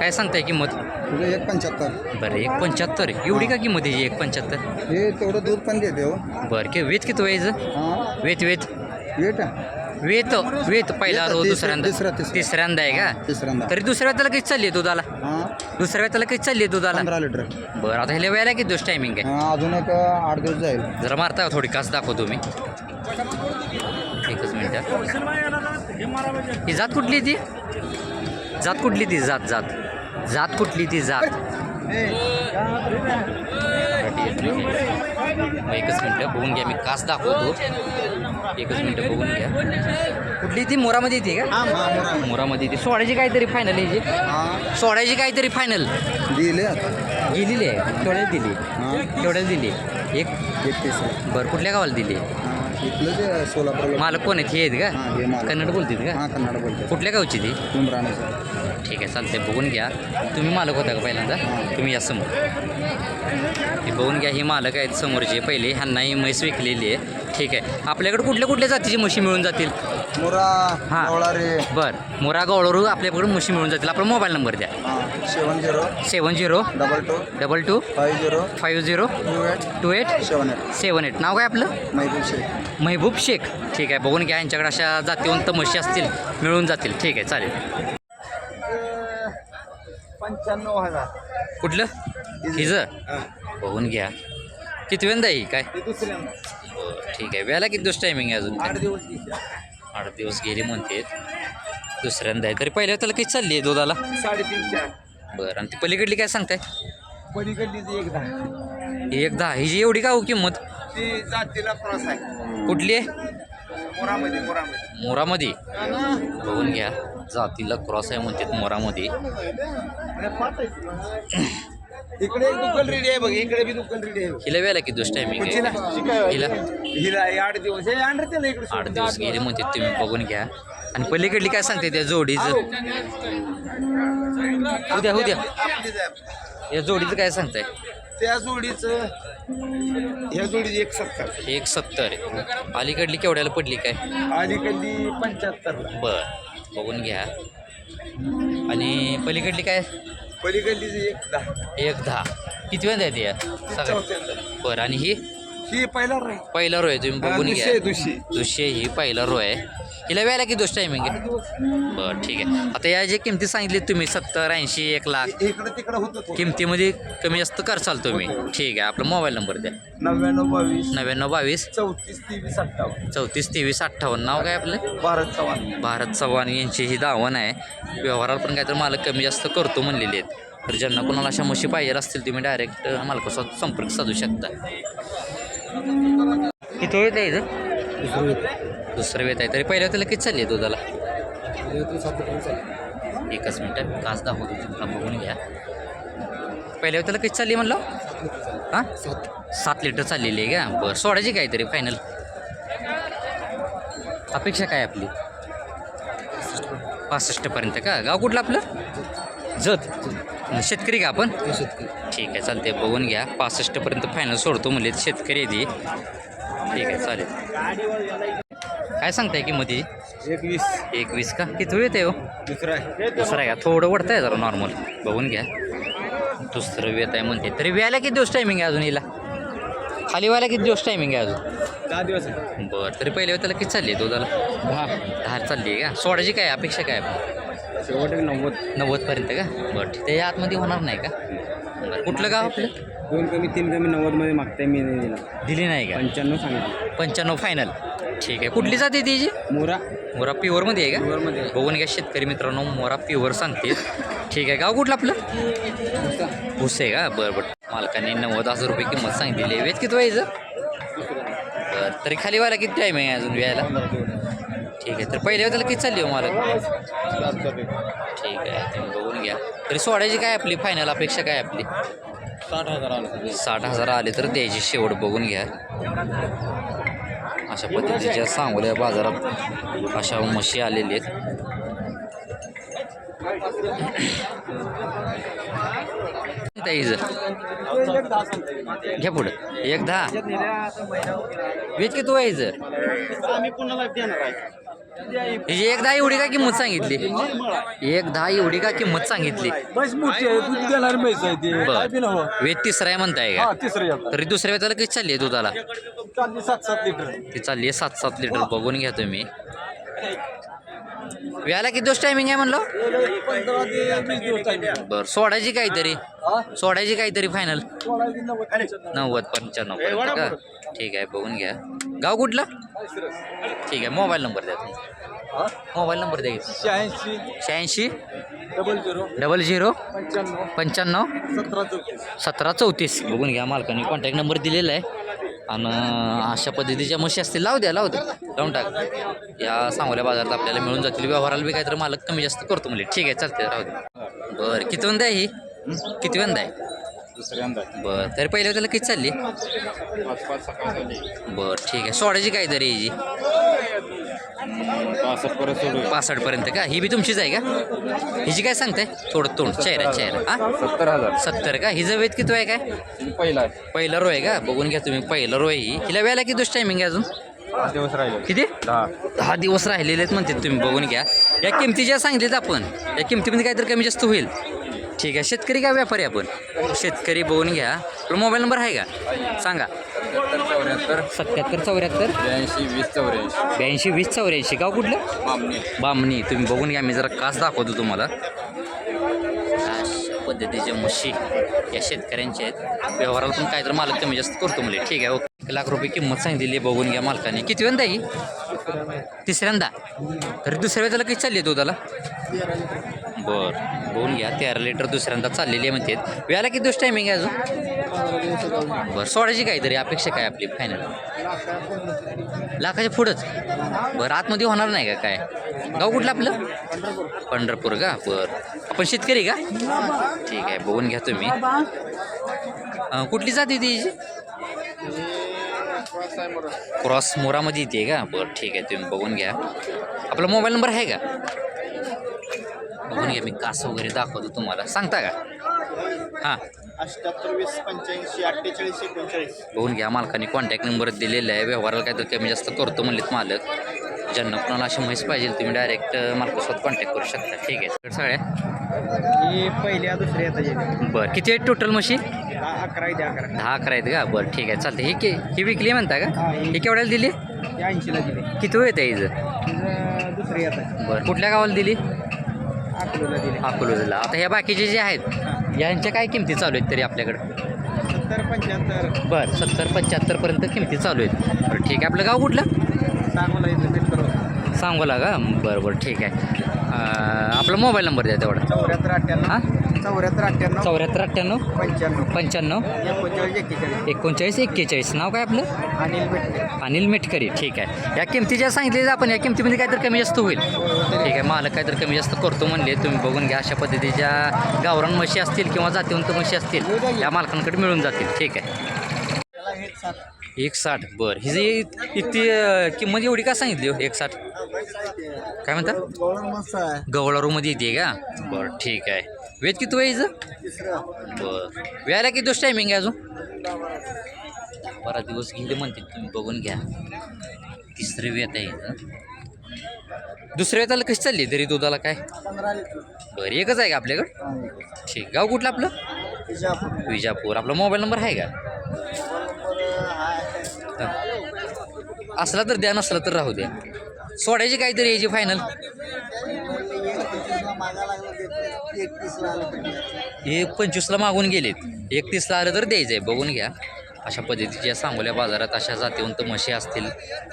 काय सांगताय किंमत? तुझं एक पंच्याहत्तर. बरं एक पंच्याहत्तर. एवढी का किंमत आहे एक पंच्याहत्तर? हे तेवढं दूध पण देते हो. बरं की वेत किती व्हायचं? हा. वेत वेत. वेट वेत वेत पहिला वेत, रो तिसरं- दुसऱ्यांदा. तिसरं-. तिसऱ्यांदा आहे का? तिसऱ्यांदा. तरी दुसऱ्या वेळेला किती चालली आहे दुधाला? हा. दुसऱ्या वेळेला किती चालली आहे दुधाला? पंधरा लिटर. बरं आता ह्याला वेळेला किती दिवस टायमिंग आहे? हा, अजून एक आठ दिवस जाईल. जरा मारता का थोडी? कास दाखवतो मी एकच मिनिट. ही जात कुठली ती? जात कुठली ती? जात जात. जात कुठली ती? जात. एकच मिनटं बघून घ्या. मी कास दाखवतो. एकच मिनटं बघून घ्या. कुठली ती? मोरामध्ये येते का? हा. मोरामध्ये. येते सोडायची काहीतरी फायनल याची हा. सोडायची काहीतरी फायनल दिले गेलेली आहे. केवढ्याला दिली. हा. केवढ्याला दिली. एक. बरं कुठल्या गावाला दिली इथलं मालक कोण आहेत? हे आहेत हा का कन्नड बोलतात का? हा कन्नड बोलतो कुठल्या गावची ती? ठीक आहे चालते बघून घ्या. तुम्ही मालक होता का पहिल्यांदा? तुम्ही या समोर. हे बघून घ्या ही मालक आहेत समोरचे. पहिले ह्यांना ही म्हैस विकलेली आहे. ठीक आहे. आपल्याकडे कुठल्या कुठल्या जातीची म्हशी मिळून जातील? मोरा हा. गवळारे. बरं. मोरा गवळरू आपल्याकडून म्हशी मिळून जातील. आपला मोबाईल नंबर द्या. हा seven zero seven zero double two double two five zero five zero two eight two eight seven eight seven eight नाव काय आपलं? महबूब शेख. महबूब शेख. ठीक आहे. बघून घ्या यांच्याकडे अशा जातीवंत म्हशी असतील मिळून जातील. ठीक आहे चालेल. पंच्याण्णव हजार. कुठलं? हिजं बघून घ्या. किती वेंदा आहे ही? काय? दुसऱ्यांदा. बरं, ठीक आहे. वेळेला किती दिवस टायमिंग आहे अजून? आठ दिवस आठ दिवस गेले म्हणते दुसऱ्यांदा आहे तरी पहिल्या त्याला किती चालली आहे दुधाला? साडेतीन चार. बरं. आणि ती पलीकडली काय सांगताय? पलीकडली एक दहा. ही एक दहा. हिची एवढी का हो किंमत? ती जातीला क्रॉस आहे. कुठली आहे? मोरामध्ये मोरामध्ये. मोरामध्ये. बघून घ्या. जातीला क्रॉस आहे म्हणतात मोरामध्ये. इकडे एक दुकान रेडी आहे बघ इकडे बी दुकान रेडी आहे. हिला वेळेला किती दिवस टायमिंग हिला आहे हिला? हिला हे आठ दिवस हे आणलं त्याला इकडे आठ दिवस गेले म्हणते तुम्ही बघून घ्या. आणि पलीकडली काय सांगते त्या जोडीचं उद्या उद्या या जोडीचं काय सांगताय? त्या जोडीचं ह्या जोडीची एक सत्तर. एक सत्तर अलीकडली केवढ्याला पडली काय? अलीकडली पंच्याहत्तरला. बर बघून घ्या. आणि पलीकडली काय? पलीकडली एक दहा. एक दहा. किती वेळ सगळ्या चौथ्यांदा. बरं आणि ही? ही पहिला राहील पहिला रो आहे तुम्ही बघून घ्या. दुसरे. ही पहिला रो आहे. हिला वेळेला किती दोष टायमिंग आहे? बरं ठीक आहे. आता या जे किमती सांगितली तुम्ही सत्तर ऐंशी एक लाख इकडे तिकडे होतं. किमतीमध्ये कमी जास्त करसाल तुम्ही ठीक आहे आपला मोबाईल नंबर द्या. नव्याण्णव बावीस. नव्याण्णव बावीस. चौतीस तेवीस अठ्ठावन्न. चौतीस तेवीस अठ्ठावन्न. नाव काय आपलं? भारत चव्हाण. भारत चव्हाण यांची ही दावण आहे. व्यवहाराला पण काहीतरी मालक कमी जास्त करतो म्हणलेले आहेत. तर ज्यांना कोणाला अशा म्हशी पाहिजे असतील तुम्ही डायरेक्ट मालकासोबत संपर्क साधू शकता. किती वेळ आहे दुसरं वेळ आहे. तरी पहिल्या त्याला किती चालली आहे दुधाला? एकच मिनटं. काच दाखवतो तुम्हाला बघून घ्या. पहिल्या त्याला किती चालली म्हणलं? हां? सात लिटर चाललेली आहे का? बरं सोडायची काहीतरी फायनल अपेक्षा काय आपली? पासष्टपर्यंत का? गाव कुठलं आपलं? जत. शेतकरी का आपण? शेतकरी. ठीक आहे चालते बघून घ्या. पासष्टपर्यंत फायनल सोडतो म्हणले शेतकरी आहे ती ठीक आहे चालेल. काय सांगताय की मध्ये एकवीस. एकवीस का? किती वेळ हो? दुसरा आहे. दुसरं आहे का? थोडं वडतं आहे जरा नॉर्मल बघून घ्या. दुसरं वेत आहे म्हणते. तरी व्याला किती दिवस टायमिंग आहे अजून हिला? खाली व्हायला किती दिवस टायमिंग आहे अजून? दहा दिवस आहे. बरं तरी पहिले त्याला किती चालली आहे दुधाला? दहा. दहा चालली आहे का? सोडायची काय अपेक्षा काय? शेवट नव्वद. नव्वदपर्यंत का? बरं ठीक आहे. आतमध्ये होणार नाही का? कुठलं गाव आपलं? दोन कमी तीन कमी नव्वदमध्ये मागताय मी नाही दिला. दिली नाही का? पंच्याण्णव सांगितलं. पंच्याण्णव फायनल ठीक आहे. कुठली जाते तिची मोरा. मोरा प्युअरमध्ये आहे का? प्युअरमध्ये. बघून घ्या शेतकरी मित्रांनो मोरा प्युअर सांगते ठीक आहे. गाव कुठलं आपलं? भुसे. आहे का? बरं बरं. मालकाने नव्वद हजार रुपये किंमत सांगितलेली आहे वेच किती व्हायचं? बरं तरी खाली व्हायला किती टाईम आहे अजून व्यायला? ठीक आहे तर पहिले त्याला किती चालली हो मालक? ठीक आहे तुम्ही बघून घ्या. तरी सोडायची काय आपली फायनल अपेक्षा काय आपली? साठ हजार आलं. साठ हजार आले तर द्यायची शेवट बघून घ्या. अशा पद्धतीच्या सांगोल्या बाजारात अशा म्हशी आलेली आहेत. ताईज घ्या पुढं. एक दहा. वेच किती कोणाला देणार आहे हिची एक दहा एवढी का किंमत सांगितली? एक दहा एवढी का किंमत सांगितली? ती बर. वेद तिसरा आहे म्हणताय का? तरी दुसऱ्या वेताला किती चालली आहे दुधाला? चालली सात सात लिटर. ती चालली आहे सात सात लिटर. बघून घ्या तुम्ही. व्याला किती दिवस टायमिंग आहे म्हणलं? पंधरा ते वीस दिवस टाइम बरं सोडायची काहीतरी. सोडायची काहीतरी फायनल नव्वद पंच्याण्णव पर्यंत का? ठीक आहे बघून घ्या. गाव कुठलं? ठीक आहे मोबाईल नंबर द्या तुम्ही. मोबाईल नंबर द्या की. शहाऐंशी. शहाऐंशी? Double zero. Double zero? पंच्याण्णव. पंच्याण्णव? सतरा चौतीस. सतरा चौतीस. बघून घ्या मालकाने कॉन्टॅक्ट नंबर दिलेला आहे. आणि अशा पद्धतीच्या म्हशी असतील लावू द्या लावू द्या. लावून टाक. या सांगोल्या बाजारात आपल्याला मिळून जातील. व्यवहाराला बी काहीतरी मालक कमी जास्त करतो म्हणजे ठीक आहे चालते राहू दे. बरं किती वंदा आहे ही? किती वंदा आहे? दुसऱ्यांदा बरं तरी पहिल्या त्याला किती चालली? बरं ठीक आहे. सोडायची काहीतरी हिची पासष्ट पासष्टपर्यंत का? ही बी तुमचीच आहे का? हिची काय सांगताय? थोडं तोंड चेहरा चेहरा हा? सत्तर हजार. सत्तर का? हिचं वेद किती आहे काय? पहिला पहिलं रो आहे का? बघून घ्या तुम्ही पहिलं रो ही हिला वेळेला किती दिवस टायमिंग आहे अजून? दिवस राहिले. किती? दहा. दहा दिवस राहिलेले आहेत म्हणते तुम्ही बघून घ्या. या किमती ज्या सांगितल्यात आपण या किमतीमध्ये काहीतरी कमी जास्त होईल. ठीक आहे शेतकरी का व्यापारी आपण? शेतकरी बघून घ्या. मोबाईल नंबर आहे का? सांगा. चौऱ्याहत्तर सत्याहत्तर चौऱ्याहत्तर. ब्याऐंशी वीस चौऱ्याऐंशी. ब्याऐंशी वीस चौऱ्याऐंशी. गाव कुठलं? मामणी बामणी. तुम्ही बघून घ्या मी जरा कास दाखवतो तुम्हाला. अशा पद्धतीच्या म्हशी या शेतकऱ्यांच्या आहेत. व्यवहाराला पण काहीतरी मालक कमी जास्त करतो म्हणजे ठीक आहे ओके. एक लाख रुपये किंमत सांगितलेली आहे बघून घ्या मालकाने. किती वेळा ही? तिसऱ्यांदा. तरी दुसऱ्या वेळेला किती चालली आहे दुधाला? बरं. बघून घ्या तेरा लिटर दुसऱ्यांदा चाललेली आहे म्हणते. व्याला किती दिवस टायमिंग आहे अजून? बरं सोडायची काहीतरी अपेक्षा काय आपली फायनल लाखाच्या पुढंच? बरं आतमध्ये होणार नाही का काय? गाव कुठलं आपलं? पंढरपूर का? बरं. आपण शेतकरी का? ठीक आहे बघून घ्या तुम्ही. कुठली जाती ती क्रॉस मोरामध्ये येते का? बरं ठीक आहे तुम्ही बघून घ्या. आपला मोबाईल नंबर आहे का? घ्या मी कास वगैरे दाखवतो तुम्हाला. सांगता का? हां. अठ्याहत्तर वीस पंच्याऐंशी अठ्ठेचाळीस एकोणचाळीस. बघून घ्या मालकाने कॉन्टॅक्ट नंबर दिलेला आहे. व्यवहाराला काहीतरी कमी जास्त करतो म्हणलेत मालक. ज्यांना कोणाला अशी म्हैस पाहिजे तुम्ही डायरेक्ट मालकासोबत कॉन्टॅक्ट करू शकता. ठीक आहे. सगळ्या? ही पहिल्या दुसऱ्या येतात बरं. किती आहेत टोटल म्हशी? अकरा इथे अकरा. दहा अकरा आहेत का? बरं ठीक आहे. चालते ही के ही विकली म्हणता का? हा, केवढ्याला दिली? या ऐंशीला दिले. किती वेळ आहे हिचं? दुसरी येतात बरं. कुठल्या गावाला दिली? दिले अकोलोजला आता ह्या बाकीचे जे आहेत यांच्या काय किमती चालू आहेत तरी आपल्याकडं? सत्तर पंच्याहत्तर. बरं सत्तर पंच्याहत्तरपर्यंत किमती चालू आहेत. बरं ठीक आहे. आपलं गाव कुठलं? सांगोला इथं सांगोला का? बरं बरं ठीक आहे. अं, आपला मोबाईल नंबर द्या तेवढा. चौऱ्याहत्तर अठ्ठ्याण्णव. हां? चौऱ्याहत्तर अठ्ठ्याण्णव चौऱ्याहत्तर अठ्ठ्याण्णव? पंच्याण्णव. पंच्याण्णव? एकोणचाळीस एक्केचाळीस. एकोणचाळीस एक्केचाळीस. नाव काय आपलं? अनिल भेटले अनिल मेटकरी. ठीक आहे. या किमती ज्या सांगितलेल्या आपण या किमतीमध्ये काहीतरी कमी जास्त होईल. ठीक आहे. मालक काहीतरी कमी जास्त करतो म्हणले. तुम्ही बघून घ्या अशा पद्धतीच्या गावरान म्हशी असतील किंवा जातीवंत म्हशी असतील या मालकांकडे मिळून जातील. ठीक आहे. एक साठ बरं. ही जी इतकी किंमत एवढी का सांगितली हो? एक साठ काय म्हणता? गवळारूमध्ये येते का? बरं. ठीक आहे. वेद किती हिचं बरं. वेळाला किती दिवस टायमिंग आहे अजून? बरा दिवस गेले म्हणतील तुम्ही बघून घ्या. तिसरी वेत आहे हिचं दुसऱ्या वेताला कशी चालली तरी दुधाला काय? बरं एकच आहे का आपल्याकडं? ठीक. गाव कुठलं आपलं? विजापूर. आपला मोबाईल नंबर आहे का? हा. असला तर द्या नसला तर राहू द्या. सोडायची काहीतरी यायची फायनल हे पंचवीसला मागून गेलेत. एकतीसला आलं तर द्यायचं आहे. बघून घ्या. अशा पद्धतीच्या सांगोल्या बाजारात अशा जातीवंत म्हशी असतील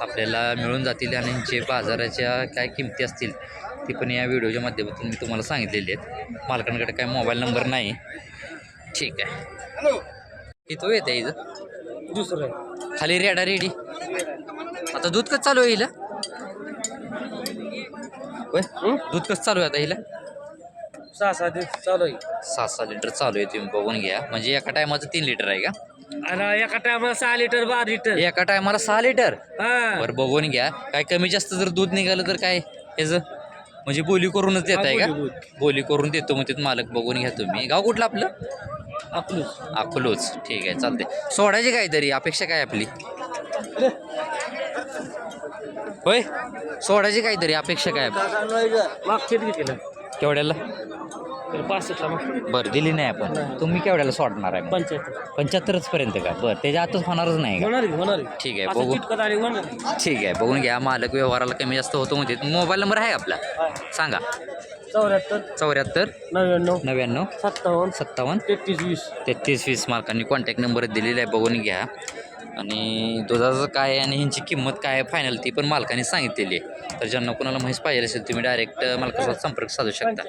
आपल्याला मिळून जातील आणि यांचे बाजाराच्या काय किमती असतील ती पण या व्हिडिओच्या माध्यमातून मी तुम्हाला सांगितलेली आहेत. मालकांकडे काय मोबाईल नंबर नाही. ठीक आहे. इथं येत आहे इथं. दुसरं खाली रेडा रेडी. आता दूध कसं चालू आहे हिला? दूध कसं चालू आहे आता हिला? सहा सहा दिवस चालू आहे. सात सहा लिटर चालू आहे तुम्ही बघून घ्या. म्हणजे एका टायमाचं तीन लिटर आहे का? आणि एका टायमाला सहा लिटर बारा लिटर. एका टायमाला सहा लिटर? हा. बरं बघून घ्या. काय कमी जास्त जर दूध निघालं तर काय ह्याचं? म्हणजे बोली करूनच देत आहे का? बोली, बोली. करून देतो मग तिथं मालक बघून घ्या तुम्ही. गाव कुठलं आपलं? आपलं अकलूच ठीक आहे चालते सोडायची काहीतरी अपेक्षा काय आपली? होय? सोडायची काहीतरी अपेक्षा काय? मागचे कितीला केवढ्याला? तर पासष्टला मागचे बरं दिली नाही आपण. तुम्ही केवढ्याला सोडणार आहे मग? पंच्याहत्तर. पंच्याहत्तरच पर्यंत का? बरं त्याच्या आतच होणारच नाही का? होणार की होणार की. ठीक आहे, असं बघू. चिटकत आली होणार की. ठीक आहे बघून घ्या. मालक व्यवहाराला कमी जास्त होतो म्हणजे. मोबाईल नंबर आहे आपला. सांगा. चौऱ्याहत्तर. चौऱ्याहत्तर. नव्याण्णव. नव्याण्णव. सत्तावन्न. सत्तावन्न. तेहतीस वीस. तेहतीस वीस मार्कांनी कॉन्टॅक्ट नंबर दिलेला आहे बघून घ्या. आणि दुधाचं काय आहे आणि ह्यांची किंमत काय आहे फायनल ती पण मालकाने सांगितलेली आहे. तर ज्यांना कोणाला म्हैस पाहिजे असेल तुम्ही डायरेक्ट मालकासोबत संपर्क साधू शकता.